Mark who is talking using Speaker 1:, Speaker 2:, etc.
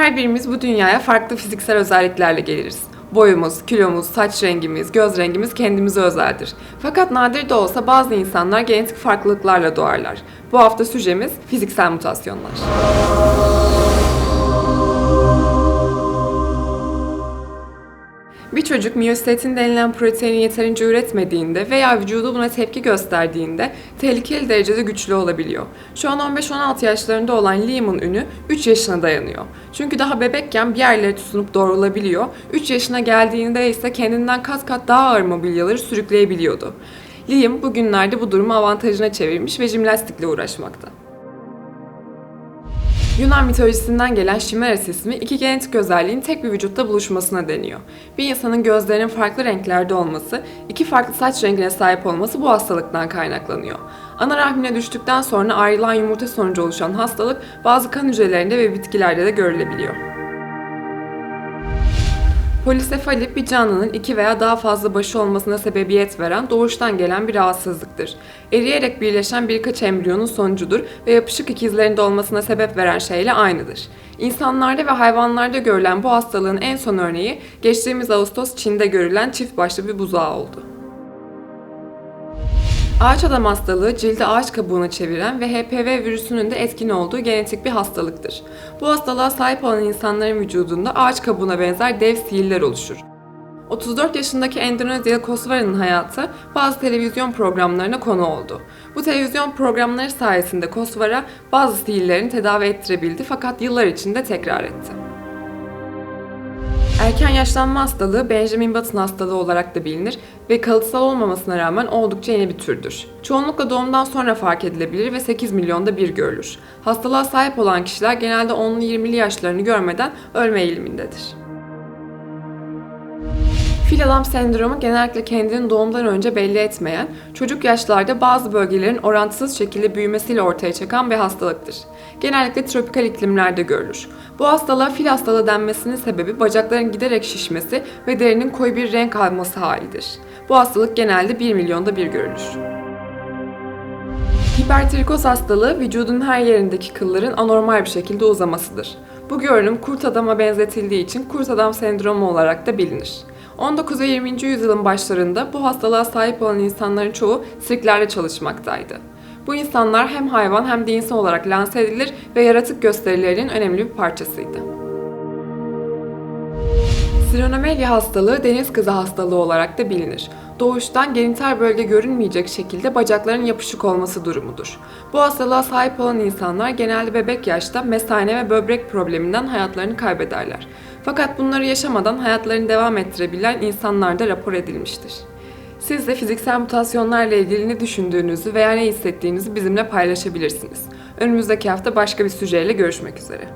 Speaker 1: Her birimiz bu dünyaya farklı fiziksel özelliklerle geliriz. Boyumuz, kilomuz, saç rengimiz, göz rengimiz kendimize özeldir. Fakat nadir de olsa bazı insanlar genetik farklılıklarla doğarlar. Bu hafta süjemiz fiziksel mutasyonlar. Bir çocuk miyostatin denilen proteini yeterince üretmediğinde veya vücudu buna tepki gösterdiğinde tehlikeli derecede güçlü olabiliyor. Şu an 15-16 yaşlarında olan Liam'ın ünü 3 yaşına dayanıyor. Çünkü daha bebekken bir yerlere tutunup doğrulabiliyor. 3 yaşına geldiğinde ise kendinden kat kat daha ağır mobilyaları sürükleyebiliyordu. Liam bugünlerde bu durumu avantajına çevirmiş ve jimnastikle uğraşmakta. Yunan mitolojisinden gelen Şimeres ismi iki genetik özelliğin tek bir vücutta buluşmasına deniyor. Bir insanın gözlerinin farklı renklerde olması, iki farklı saç rengine sahip olması bu hastalıktan kaynaklanıyor. Ana rahmine düştükten sonra ayrılan yumurta sonucu oluşan hastalık bazı kan hücrelerinde ve bitkilerde de görülebiliyor. Polisefali bir canlının iki veya daha fazla başı olmasına sebebiyet veren doğuştan gelen bir rahatsızlıktır. Eriyerek birleşen birkaç embriyonun sonucudur ve yapışık ikizlerinde olmasına sebep veren şeyle aynıdır. İnsanlarda ve hayvanlarda görülen bu hastalığın en son örneği geçtiğimiz Ağustos Çin'de görülen çift başlı bir buzağı oldu. Ağaç adam hastalığı cildi ağaç kabuğuna çeviren ve HPV virüsünün de etkin olduğu genetik bir hastalıktır. Bu hastalığa sahip olan insanların vücudunda ağaç kabuğuna benzer dev sihirler oluşur. 34 yaşındaki Endonezyalı Kosvara'nın hayatı bazı televizyon programlarına konu oldu. Bu televizyon programları sayesinde Kosvara bazı sihirlerini tedavi ettirebildi fakat yıllar içinde tekrar etti. Erken yaşlanma hastalığı Benjamin Button hastalığı olarak da bilinir ve kalıtsal olmamasına rağmen oldukça yeni bir türdür. Çoğunlukla doğumdan sonra fark edilebilir ve 8 milyonda bir görülür. Hastalığa sahip olan kişiler genelde 10'lu 20'li yaşlarını görmeden ölme eğilimindedir. Fil adam sendromu genellikle kendini doğumdan önce belli etmeyen, çocuk yaşlarda bazı bölgelerin orantısız şekilde büyümesiyle ortaya çıkan bir hastalıktır. Genellikle tropikal iklimlerde görülür. Bu hastalığa fil hastalığı denmesinin sebebi bacakların giderek şişmesi ve derinin koyu bir renk alması halidir. Bu hastalık genelde 1 milyonda bir görülür. Hipertrikoz hastalığı vücudun her yerindeki kılların anormal bir şekilde uzamasıdır. Bu görünüm kurt adama benzetildiği için kurt adam sendromu olarak da bilinir. 19 ve 20. yüzyılın başlarında bu hastalığa sahip olan insanların çoğu sirklerde çalışmaktaydı. Bu insanlar hem hayvan hem de insan olarak lanse edilir ve yaratık gösterilerinin önemli bir parçasıydı. Sironomelya hastalığı deniz kızı hastalığı olarak da bilinir. Doğuştan genital bölge görünmeyecek şekilde bacakların yapışık olması durumudur. Bu hastalığa sahip olan insanlar genelde bebek yaşta mesane ve böbrek probleminden hayatlarını kaybederler. Fakat bunları yaşamadan hayatlarını devam ettirebilen insanlar da rapor edilmiştir. Siz de fiziksel mutasyonlarla ilgili ne düşündüğünüzü veya ne hissettiğinizi bizimle paylaşabilirsiniz. Önümüzdeki hafta başka bir süreyle görüşmek üzere.